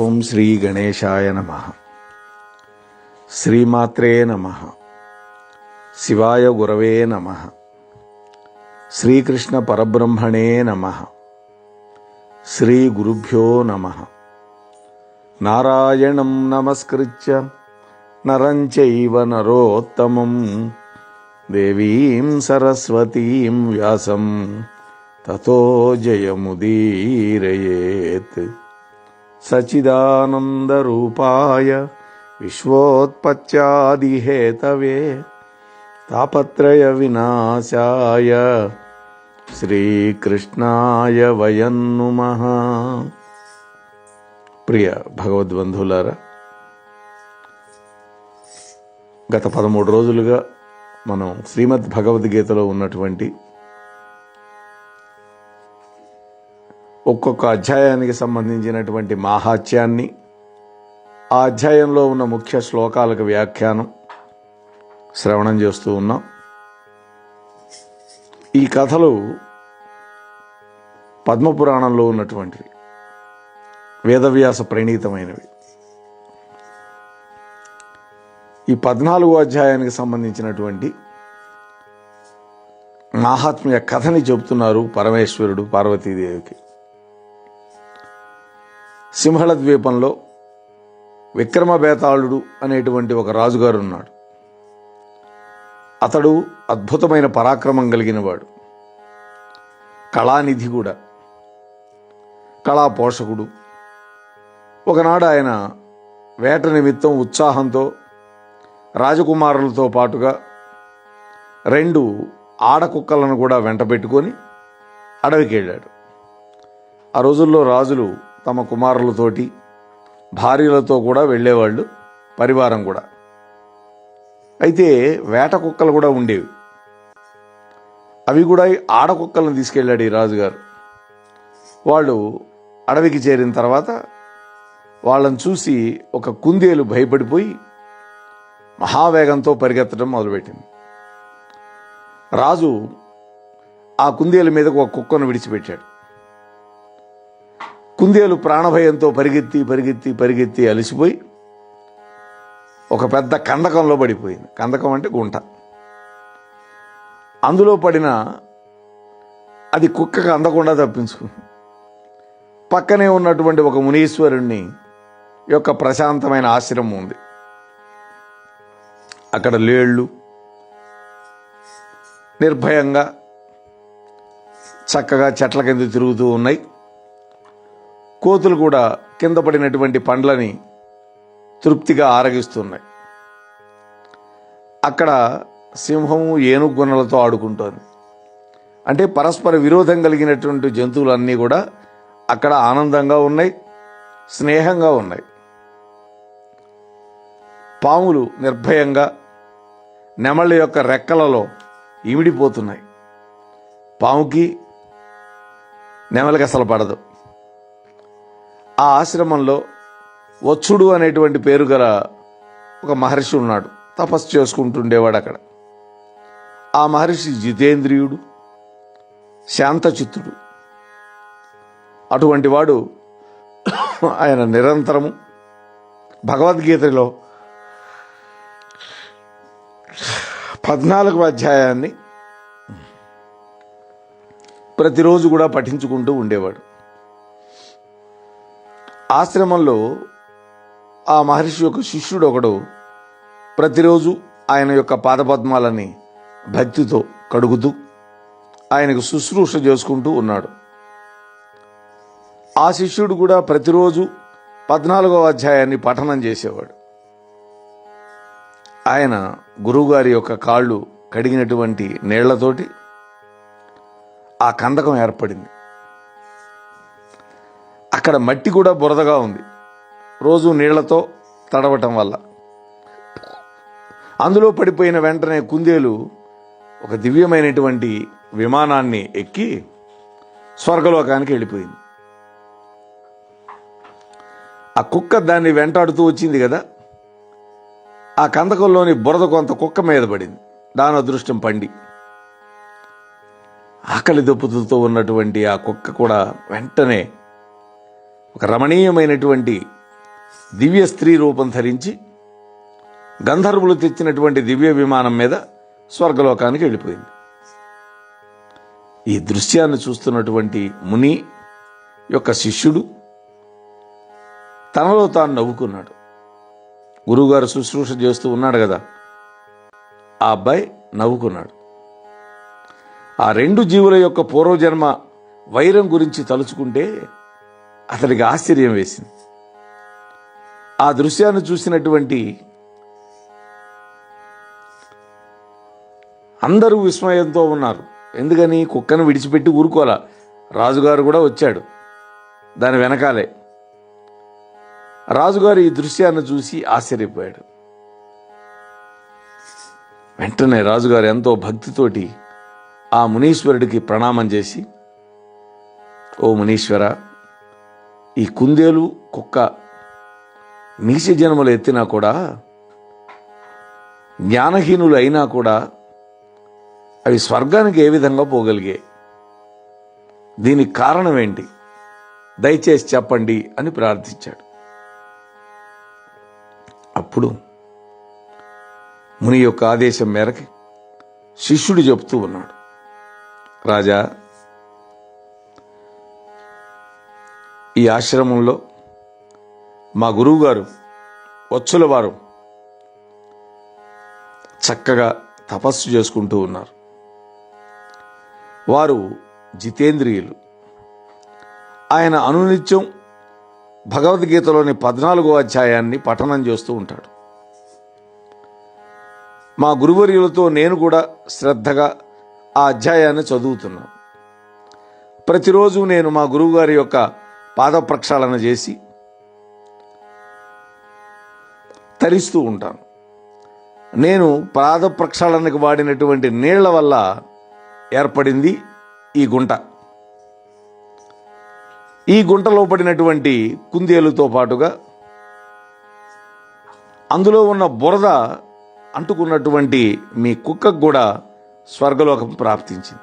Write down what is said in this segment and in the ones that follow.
ఓం శ్రీ గణేశాయ నమ. శ్రీమాత్రే నమ. శివాయ గురవే నమ. శ్రీకృష్ణ పరబ్రహ్మణే నమ. శ్రీ గురుభ్యో నమ. నారాయణం నమస్కృత్య నరం చైవ నరోత్తమం. దేవీం సరస్వతీం వ్యాసం. తతో జయముదీరయేత్. సచిదానందరూపాయ విశ్వోత్పత్యాదిహేతవే తాపత్రయ వినాశాయ శ్రీకృష్ణాయ వయన్నుమ ప్రియ భగవద్బంధులారా గత పదమూడు రోజులుగా మనం శ్రీమద్ భగవద్గీతలో ఉన్నటువంటి ఒక్కొక్క అధ్యాయానికి సంబంధించినటువంటి మాహాత్యాన్ని ఆ అధ్యాయంలో ఉన్న ముఖ్య శ్లోకాలకు వ్యాఖ్యానం శ్రవణం చేస్తూ ఉన్నాం. ఈ కథలు పద్మపురాణంలో ఉన్నటువంటివి వేదవ్యాస ప్రణీతమైనవి. ఈ పద్నాలుగో అధ్యాయానికి సంబంధించినటువంటి మహాత్మ్య కథని చెబుతున్నారు పరమేశ్వరుడు పార్వతీదేవికి. సింహళ ద్వీపంలో విక్రమ బేతాళుడు అనేటువంటి ఒక రాజుగారు ఉన్నాడు. అతడు అద్భుతమైన పరాక్రమం కలిగిన వాడు. కళానిధి కూడా. కళా పోషకుడు ఒకనాడు ఆయన వేట నిమిత్తం ఉత్సాహంతో రాజకుమారులతో పాటుగా రెండు ఆడకుక్కలను కూడా వెంట పెట్టుకొని అడవికి వెళ్ళాడు ఆ రోజుల్లో రాజులు తమ కుమారులతోటి భార్యలతో కూడా వెళ్ళేవాళ్ళు పరివారం కూడా. అయితే వేట కుక్కలు కూడా ఉండేవి. అవి కూడా ఆడ కుక్కలను తీసుకెళ్ళాడు ఈ రాజుగారు. వాళ్ళు అడవికి చేరిన తర్వాత వాళ్ళని చూసి ఒక కుందేలు భయపడిపోయి మహావేగంతో పరిగెత్తడం మొదలుపెట్టింది. రాజు ఆ కుందేలు మీదకు ఒక కుక్కను విడిచిపెట్టాడు. కుందేలు ప్రాణభయంతో పరిగెత్తి పరిగెత్తి పరిగెత్తి అలసిపోయి ఒక పెద్ద కందకంలో పడిపోయింది. కందకం అంటే గుంట. అందులో పడిన అది కుక్కకు అందకుండా తప్పించుకుంది. పక్కనే ఉన్నటువంటి ఒక మునీశ్వరుణ్ణి యొక్క ప్రశాంతమైన ఆశ్రమం ఉంది. అక్కడ లేళ్ళు నిర్భయంగా చక్కగా చెట్ల కింద తిరుగుతూ ఉన్నాయి. కోతులు కూడా కింద పడినటువంటి పండ్లని తృప్తిగా ఆరగిస్తున్నాయి. అక్కడ సింహము ఏనుగు గుణలతో ఆడుకుంటోంది. అంటే పరస్పర విరోధం కలిగినటువంటి జంతువులన్నీ కూడా అక్కడ ఆనందంగా ఉన్నాయి స్నేహంగా ఉన్నాయి. పాములు నిర్భయంగా నెమళ్ళ యొక్క రెక్కలలో ఇమిడిపోతున్నాయి. పాముకి నెమలకి అసలు పడదు. ఆ ఆశ్రమంలో వచ్చుడు అనేటువంటి పేరు గల ఒక మహర్షి ఉన్నాడు. తపస్సు చేసుకుంటుండేవాడు అక్కడ. ఆ మహర్షి జితేంద్రియుడు శాంతచిత్తుడు. అటువంటి వాడు ఆయన నిరంతరము భగవద్గీతలో పద్నాలుగు అధ్యాయాన్ని ప్రతిరోజు కూడా పఠించుకుంటూ ఉండేవాడు. ఆశ్రమంలో ఆ మహర్షి యొక్క శిష్యుడు ఒకడు ప్రతిరోజు ఆయన యొక్క పాదపద్మాలని భక్తితో కడుగుతూ ఆయనకు శుశ్రూష చేసుకుంటూ ఉన్నాడు. ఆ శిష్యుడు కూడా ప్రతిరోజు పద్నాలుగవ అధ్యాయాన్ని పఠనం చేసేవాడు. ఆయన గురువుగారి యొక్క కాళ్ళు కడిగినటువంటి నీళ్ళతోటి ఆ కందకం ఏర్పడింది. అక్కడ మట్టి కూడా బురదగా ఉంది. రోజు నీళ్ళతో తడవటం వల్ల. అందులో పడిపోయిన వెంటనే కుందేలు ఒక దివ్యమైనటువంటి విమానాన్ని ఎక్కి స్వర్గలోకానికి వెళ్ళిపోయింది. ఆ కుక్క దాన్ని వెంటాడుతూ వచ్చింది కదా? ఆ కందకంలోని బురద కొంత కుక్క మీద పడింది. దాని అదృష్టం పండి. ఆకలి దెబ్బతులతో ఉన్నటువంటి ఆ కుక్క కూడా వెంటనే ఒక రమణీయమైనటువంటి దివ్య స్త్రీ రూపం ధరించి గంధర్వులు తెచ్చినటువంటి దివ్య విమానం మీద స్వర్గలోకానికి వెళ్ళిపోయింది. ఈ దృశ్యాన్ని చూస్తున్నటువంటి ముని యొక్క శిష్యుడు తనలో తాను నవ్వుకున్నాడు. గురువుగారు శుశ్రూష చేస్తూ ఉన్నాడు కదా ఆ అబ్బాయి నవ్వుకున్నాడు. ఆ రెండు జీవుల యొక్క పూర్వజన్మ వైరం గురించి తలుచుకుంటే అతనికి ఆశ్చర్యం వేసింది. ఆ దృశ్యాన్ని చూసినటువంటి అందరూ విస్మయంతో ఉన్నారు. ఎందుకని? కుక్కను విడిచిపెట్టి ఊరుకోలా రాజుగారు కూడా వచ్చాడు. దాని వెనకాలే. రాజుగారు ఈ దృశ్యాన్ని చూసి ఆశ్చర్యపోయాడు. వెంటనే రాజుగారు ఎంతో భక్తితోటి ఆ మునీశ్వరుడికి ప్రణామం చేసి ఓ మునీశ్వర ఈ కుందేలు కుక్క నీచ జన్మలు ఎత్తినా కూడా జ్ఞానహీనులు అయినా కూడా అవి స్వర్గానికి ఏ విధంగా పోగలిగాయి? దీనికి కారణం ఏంటి? దయచేసి చెప్పండి అని ప్రార్థించాడు. అప్పుడు ముని యొక్క ఆదేశం మేరకు శిష్యుడు చెప్తూ ఉన్నాడు. రాజా ఈ ఆశ్రమంలో మా గురువుగారు వచ్చుల వారు చక్కగా తపస్సు చేసుకుంటూ ఉన్నారు. వారు జితేంద్రియులు. ఆయన అనునిత్యం భగవద్గీతలోని పద్నాలుగో అధ్యాయాన్ని పఠనం చేస్తూ ఉంటాడు. మా గురువర్యులతో నేను కూడా శ్రద్ధగా ఆ అధ్యాయాన్ని చదువుతున్నాను ప్రతిరోజు నేను మా గురువుగారి యొక్క పాద ప్రక్షాళన చేసి తరిస్తూ ఉంటాను. నేను పాద ప్రక్షాళనకు వాడినటువంటి నీళ్ళ వల్ల ఏర్పడింది ఈ గుంట. ఈ గుంటలో పడినటువంటి కుందేలుతో పాటుగా అందులో ఉన్న బురద అంటుకున్నటువంటి మీ కుక్కకు కూడా స్వర్గలోకం ప్రాప్తించింది.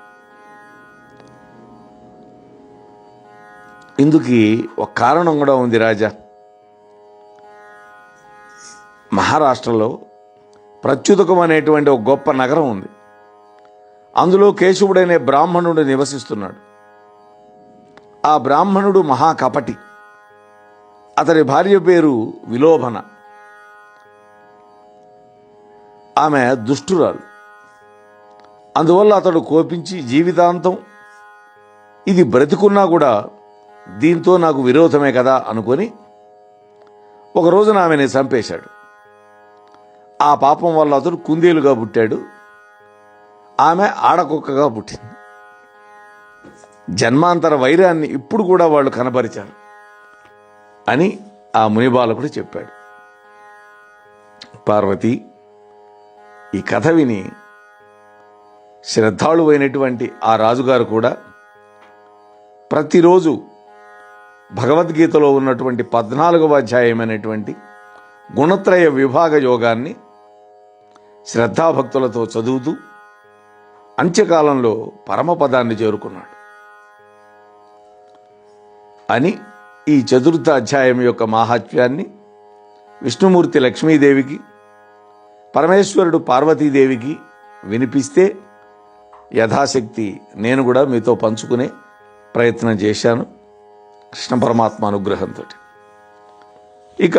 ఇందుకు ఒక కారణం కూడా ఉంది రాజా. మహారాష్ట్రలో ప్రత్యుతకం అనేటువంటి ఒక గొప్ప నగరం ఉంది. అందులో కేశవుడనే బ్రాహ్మణుడు నివసిస్తున్నాడు. ఆ బ్రాహ్మణుడు మహాకపటి. అతని భార్య పేరు విలోభన. ఆమె దుష్టురాలు. అందువల్ల అతడు కోపించి జీవితాంతం ఇది బ్రతికున్నా కూడా దీంతో నాకు విరోధమే కదా అనుకొని ఒక రోజున ఆమెని చంపేశాడు. ఆ పాపం వల్ల అతడు కుందేలుగా పుట్టాడు. ఆమె ఆడకుక్కగా పుట్టింది. జన్మాంతర వైరాన్ని ఇప్పుడు కూడా వాళ్ళు కనబరిచారు అని ఆ మునిబాలకుడు చెప్పాడు. పార్వతి ఈ కథ విని శ్రద్ధాళువైనటువంటి ఆ రాజుగారు కూడా ప్రతిరోజు భగవద్గీతలో ఉన్నటువంటి పద్నాలుగవ అధ్యాయమైనటువంటి గుణత్రయ విభాగ యోగాన్ని శ్రద్ధాభక్తులతో చదువుతూ అంత్యకాలంలో పరమపదాన్ని చేరుకున్నాడు. అని ఈ చతుర్థ అధ్యాయం యొక్క మాహాత్మ్యాన్ని విష్ణుమూర్తి లక్ష్మీదేవికి పరమేశ్వరుడు పార్వతీదేవికి వినిపిస్తే యథాశక్తి నేను కూడా మీతో పంచుకునే ప్రయత్నం చేశాను. కృష్ణ పరమాత్మ అనుగ్రహంతో ఇక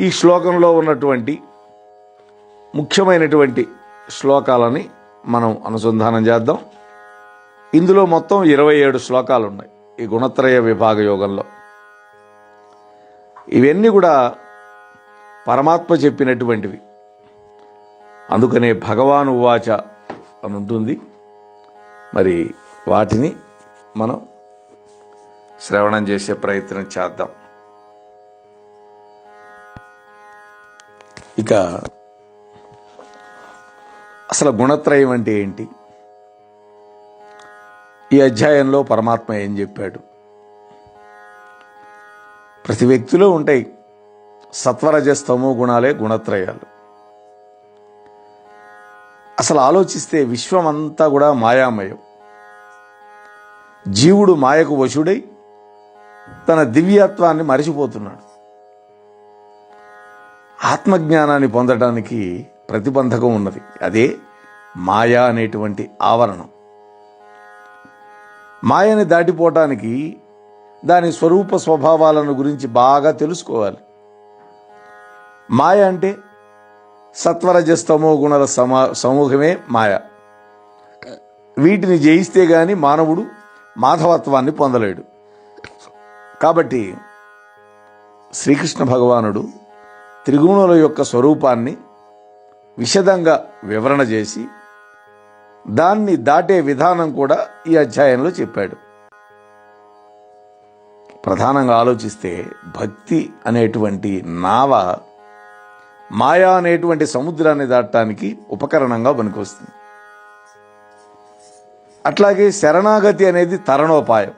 ఈ శ్లోకంలో ఉన్నటువంటి ముఖ్యమైనటువంటి శ్లోకాలని మనం అనుసంధానం చేద్దాం. ఇందులో మొత్తం ఇరవై ఏడు శ్లోకాలు ఉన్నాయి ఈ గుణత్రయ విభాగ యోగంలో. ఇవన్నీ కూడా పరమాత్మ చెప్పినటువంటివి. అందుకనే భగవాను ఉవాచ అని ఉంటుంది మరి వాటిని మనం శ్రవణం చేసే ప్రయత్నం చేద్దాం. ఇక అసలు గుణత్రయం అంటే ఏంటి? ఈ అధ్యాయంలో పరమాత్మ ఏం చెప్పాడు? ప్రతి వ్యక్తిలో ఉంటాయి సత్వరజస్తమో గుణాలే గుణత్రయాలు. అసలు ఆలోచిస్తే విశ్వం అంతా కూడా మాయామయం. జీవుడు మాయకు వశుడై తన దివ్యత్వాన్ని మరిచిపోతున్నాడు. ఆత్మజ్ఞానాన్ని పొందడానికి ప్రతిబంధకం ఉన్నది. అదే మాయా అనేటువంటి ఆవరణం. మాయని దాటిపోవటానికి దాని స్వరూప స్వభావాలను గురించి బాగా తెలుసుకోవాలి. మాయ అంటే సత్వరజస్తమో గుణల సమా సమూహమే మాయ. వీటిని జయిస్తే గాని మానవుడు మాధవత్వాన్ని పొందలేడు. కాబట్టి శ్రీకృష్ణ భగవానుడు త్రిగుణుల యొక్క స్వరూపాన్ని విశదంగా వివరణ చేసి దాన్ని దాటే విధానం కూడా ఈ అధ్యాయంలో చెప్పాడు. ప్రధానంగా ఆలోచిస్తే భక్తి అనేటువంటి నావ మాయా అనేటువంటి సముద్రాన్ని దాటడానికి ఉపకరణంగా పనికొస్తుంది. అట్లాగే శరణాగతి అనేది తరణోపాయం.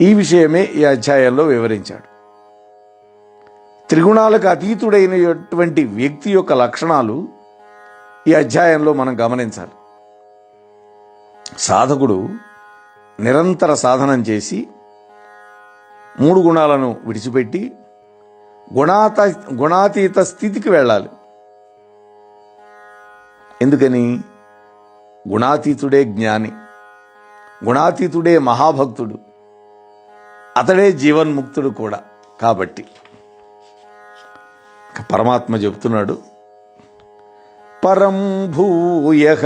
ఈ విషయమే ఈ అధ్యాయంలో వివరించాడు. త్రిగుణాలకు అతీతుడైనటువంటి వ్యక్తి యొక్క లక్షణాలు ఈ అధ్యాయంలో మనం గమనించాలి. సాధకుడు నిరంతర సాధనం చేసి మూడు గుణాలను విడిచిపెట్టి గుణాత గుణాతీత స్థితికి వెళ్ళాలి. ఎందుకని? గుణాతీతుడే జ్ఞాని గుణాతీతుడే మహాభక్తుడు. అతడే జీవన్ముక్తుడు కూడా. కాబట్టి పరమాత్మ చెబుతున్నాడు పరం భూయ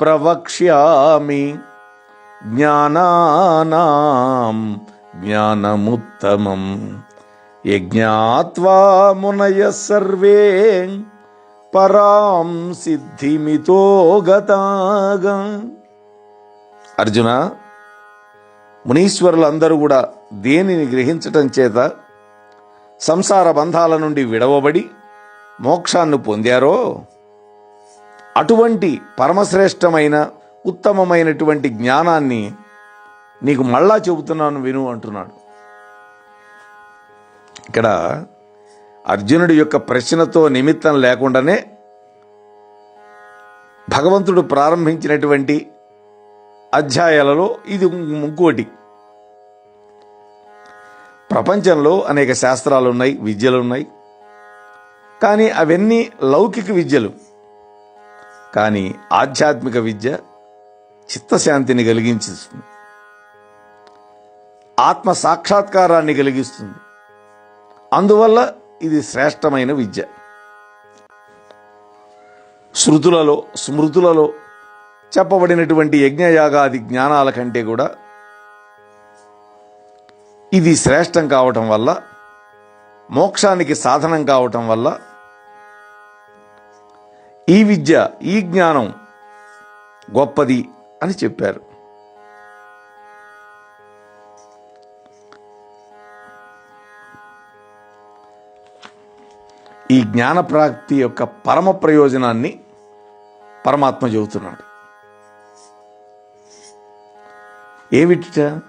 ప్రవక్ష్యామి జ్ఞానానాం జ్ఞానముత్తమం. యజ్ఞాత్వా మునయ సర్వే పరాం సిద్ధిమితో గతాగా. అర్జున మునీశ్వరులందరూ కూడా దేనిని గ్రహించటం చేత సంసార బంధాల నుండి విడవబడి మోక్షాన్ని పొందారో? అటువంటి పరమశ్రేష్టమైన ఉత్తమమైనటువంటి జ్ఞానాన్ని నీకు మళ్ళా చెబుతున్నాను విను అంటున్నాడు. ఇక్కడ అర్జునుడి యొక్క ప్రశ్నతో నిమిత్తం లేకుండానే భగవంతుడు ప్రారంభించినటువంటి అధ్యాయాలలో ఇది ఇంకోటి. ప్రపంచంలో అనేక శాస్త్రాలు ఉన్నాయి విద్యలు ఉన్నాయి కానీ అవన్నీ లౌకిక విద్యలు. కానీ ఆధ్యాత్మిక విద్య చిత్తశాంతిని కలిగించిస్తుంది. ఆత్మ సాక్షాత్కారాన్ని కలిగిస్తుంది. అందువల్ల ఇది శ్రేష్టమైన విద్య. శృతులలో స్మృతులలో చెప్పబడినటువంటి యజ్ఞయాగాది జ్ఞానాల కంటే కూడా ఇది శ్రేష్టం కావటం వల్ల మోక్షానికి సాధనం కావటం వల్ల ఈ విద్య ఈ జ్ఞానం గొప్పది అని చెప్పారు. ఈ జ్ఞాన ప్రాప్తి యొక్క పరమ ప్రయోజనాన్ని పరమాత్మ చెబుతున్నాడు. ఏమిట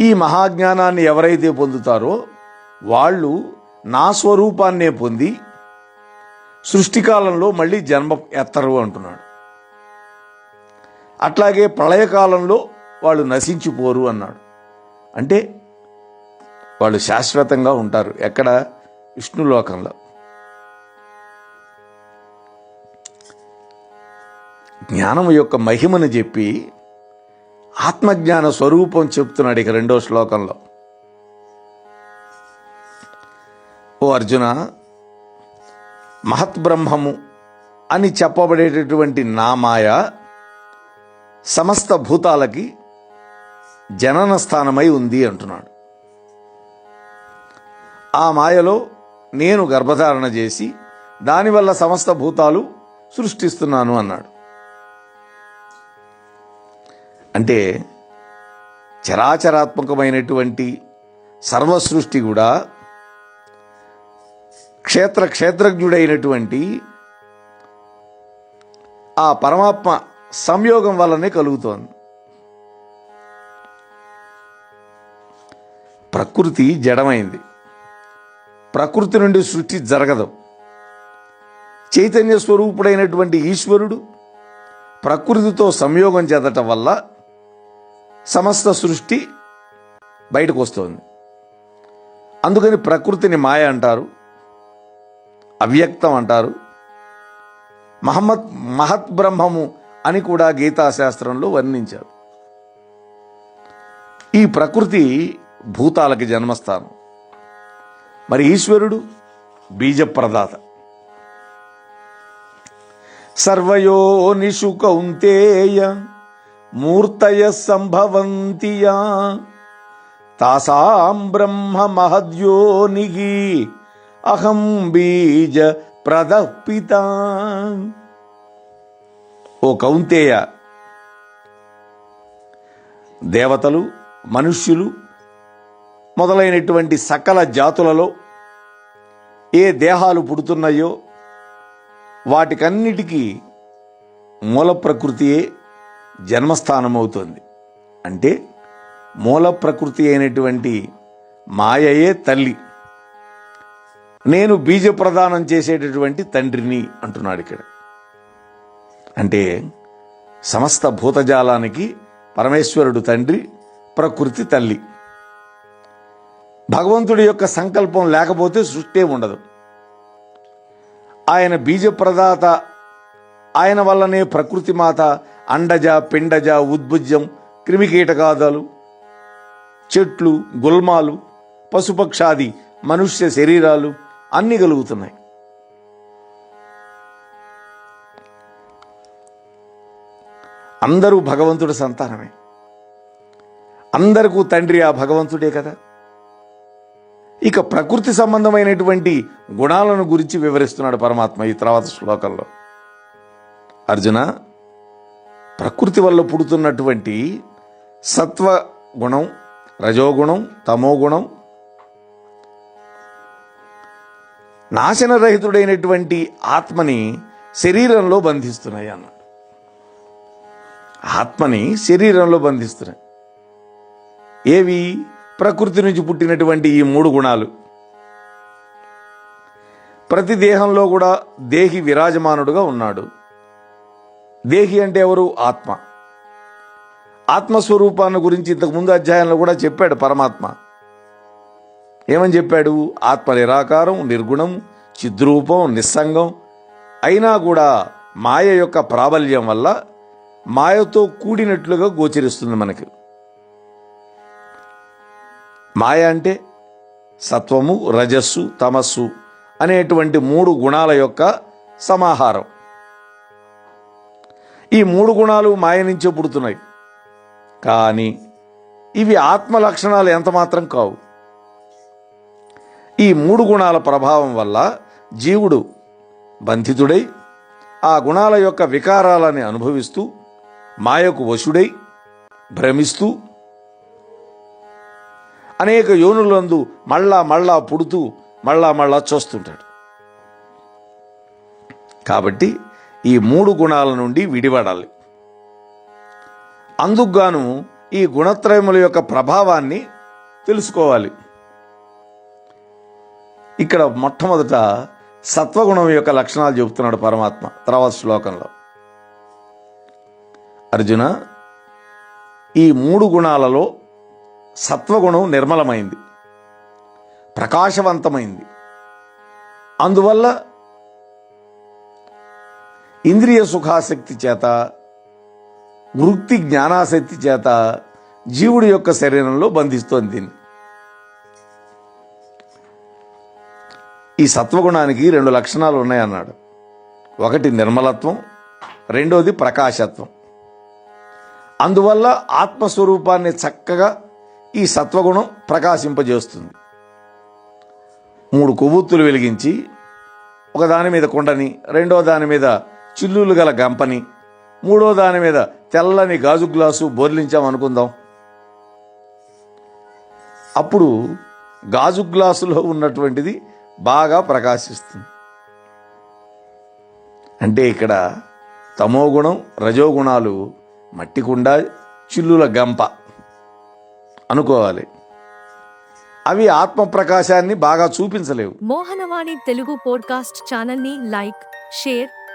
ఈ మహాజ్ఞానాన్ని ఎవరైతే పొందుతారో వాళ్ళు నా స్వరూపాన్నే పొంది సృష్టికాలంలో మళ్ళీ జన్మ ఎత్తరు అంటున్నాడు. అట్లాగే ప్రళయకాలంలో వాళ్ళు నశించిపోరు అన్నాడు. అంటే వాళ్ళు శాశ్వతంగా ఉంటారు ఎక్కడ? విష్ణులోకంలో. జ్ఞానం యొక్క మహిమను చెప్పి ఆత్మజ్ఞాన స్వరూపం చెప్తున్నాడు ఇక రెండో శ్లోకంలో. ఓ అర్జున మహత్బ్రహ్మము అని చెప్పబడేటటువంటి నా మాయ సమస్త భూతాలకి జనన స్థానమై ఉంది అంటున్నాడు. ఆ మాయలో నేను గర్భధారణ చేసి దానివల్ల సమస్త భూతాలు సృష్టిస్తున్నాను అన్నాడు. అంటే చరాచరాత్మకమైనటువంటి సర్వసృష్టి కూడా క్షేత్ర క్షేత్రజ్ఞుడైనటువంటి ఆ పరమాత్మ సంయోగం వల్లనే కలుగుతోంది. ప్రకృతి జడమైంది. ప్రకృతి నుండి సృష్టి జరగదు. చైతన్య స్వరూపుడైనటువంటి ఈశ్వరుడు ప్రకృతితో సంయోగం చెందటం వల్ల సమస్త సృష్టి బయటకు వస్తుంది అందుకని ప్రకృతిని మాయ అంటారు అవ్యక్తం అంటారు. మహమ్మద్ మహత్ బ్రహ్మము అని కూడా గీతాశాస్త్రంలో వర్ణించారు. ఈ ప్రకృతి భూతాలకి జన్మస్థానం. మరి ఈశ్వరుడు బీజప్రదాత. సర్వయోనిషు కౌంతేయ మూర్తయ సంభవంతియా. తాసాం బ్రహ్మ మహద్యోనిగి అహం బీజ ప్రదపిత. ఓ కౌంతేయ దేవతలు మనుష్యులు మొదలైనటువంటి సకల జాతులలో ఏ దేహాలు పుడుతున్నాయో వాటికన్నిటికీ మూల ప్రకృతియే. జన్మస్థానమవుతుంది. అంటే మూల ప్రకృతి అయినటువంటి మాయయే తల్లి. నేను బీజ ప్రదానం చేసేటటువంటి తండ్రిని అంటున్నాడు ఇక్కడ. అంటే సమస్త భూతజాలానికి పరమేశ్వరుడు తండ్రి ప్రకృతి తల్లి. భగవంతుడి యొక్క సంకల్పం లేకపోతే సృష్టి ఉండదు. ఆయన బీజప్రదాత ఆయన వల్లనే ప్రకృతి మాత అండజ పిండజ ఉద్భుజ్యం క్రిమికీటకాదాలు చెట్లు గుల్మాలు పశుపక్షాది మనుష్య శరీరాలు అన్ని కలుగుతున్నాయి. అందరూ భగవంతుడి సంతానమే. అందరికూ తండ్రి ఆ భగవంతుడే కదా. ఇక ప్రకృతి సంబంధమైనటువంటి గుణాలను గురించి వివరిస్తున్నాడు పరమాత్మ ఈ తర్వాత శ్లోకంలో. అర్జున ప్రకృతి వల్ల పుడుతున్నటువంటి సత్వ గుణం రజోగుణం తమోగుణం నాశనరహితుడైనటువంటి ఆత్మని శరీరంలో బంధిస్తున్నాయి అన్నాడు. ఆత్మని శరీరంలో బంధిస్తున్నాయి. ఏవి? ప్రకృతి నుంచి పుట్టినటువంటి ఈ మూడు గుణాలు. ప్రతి దేహంలో కూడా దేహి విరాజమానుడుగా ఉన్నాడు. దేహి అంటే ఎవరు? ఆత్మ. ఆత్మస్వరూపాన్ని గురించి ఇంతకు ముందు అధ్యాయంలో కూడా చెప్పాడు పరమాత్మ. ఏమని చెప్పాడు? ఆత్మ నిరాకారం నిర్గుణం చిద్రూపం నిస్సంగం. అయినా కూడా మాయ యొక్క ప్రాబల్యం వల్ల మాయతో కూడినట్లుగా గోచరిస్తుంది మనకి. మాయ అంటే సత్వము రజస్సు తమస్సు అనేటువంటి మూడు గుణాల యొక్క సమాహారం. ఈ మూడు గుణాలు మాయ నుంచే పుడుతున్నాయి. కానీ ఇవి ఆత్మ లక్షణాలు ఎంత మాత్రం కావు. ఈ మూడు గుణాల ప్రభావం వల్ల జీవుడు బంధితుడై ఆ గుణాల యొక్క వికారాలని అనుభవిస్తూ మాయకు వశుడై భ్రమిస్తూ అనేక యోనులందు మళ్ళా మళ్ళా పుడుతూ మళ్ళా మళ్ళా చూస్తుంటాడు. కాబట్టి ఈ మూడు గుణాల నుండి విడిపడాలి. అందుకుగాను ఈ గుణత్రయముల యొక్క ప్రభావాన్ని తెలుసుకోవాలి. ఇక్కడ మొట్టమొదట సత్వగుణం యొక్క లక్షణాలు చెబుతున్నాడు పరమాత్మ తర్వాత శ్లోకంలో. అర్జున ఈ మూడు గుణాలలో సత్వగుణం నిర్మలమైంది ప్రకాశవంతమైంది. అందువల్ల ఇంద్రియ సుఖాసక్తి చేత వృత్తి జ్ఞానాసక్తి చేత జీవుడి యొక్క శరీరంలో బంధిస్తోంది దీన్ని. ఈ సత్వగుణానికి రెండు లక్షణాలు ఉన్నాయన్నాడు. ఒకటి నిర్మలత్వం రెండోది ప్రకాశత్వం. అందువల్ల ఆత్మస్వరూపాన్ని చక్కగా ఈ సత్వగుణం ప్రకాశింపజేస్తుంది. మూడు కొవ్వొత్తులు వెలిగించి ఒక దాని మీద కుండని రెండో దాని మీద చిల్లులు గల గంపని మూడో దాని మీద తెల్లని గాజు గ్లాసు బోర్లించామనుకుందాం అప్పుడు గాజు గ్లాసులో ఉన్నటువంటిది బాగా ప్రకాశిస్తుంది. అంటే ఇక్కడ తమోగుణం రజోగుణాలు మట్టి కుండ చిల్లుల గంప అనుకోవాలి. అవి ఆత్మ ప్రకాశాన్ని బాగా చూపించలేవు. మోహనవాణి తెలుగు పోడ్కాస్ట్ ఛానల్ని లైక్ షేర్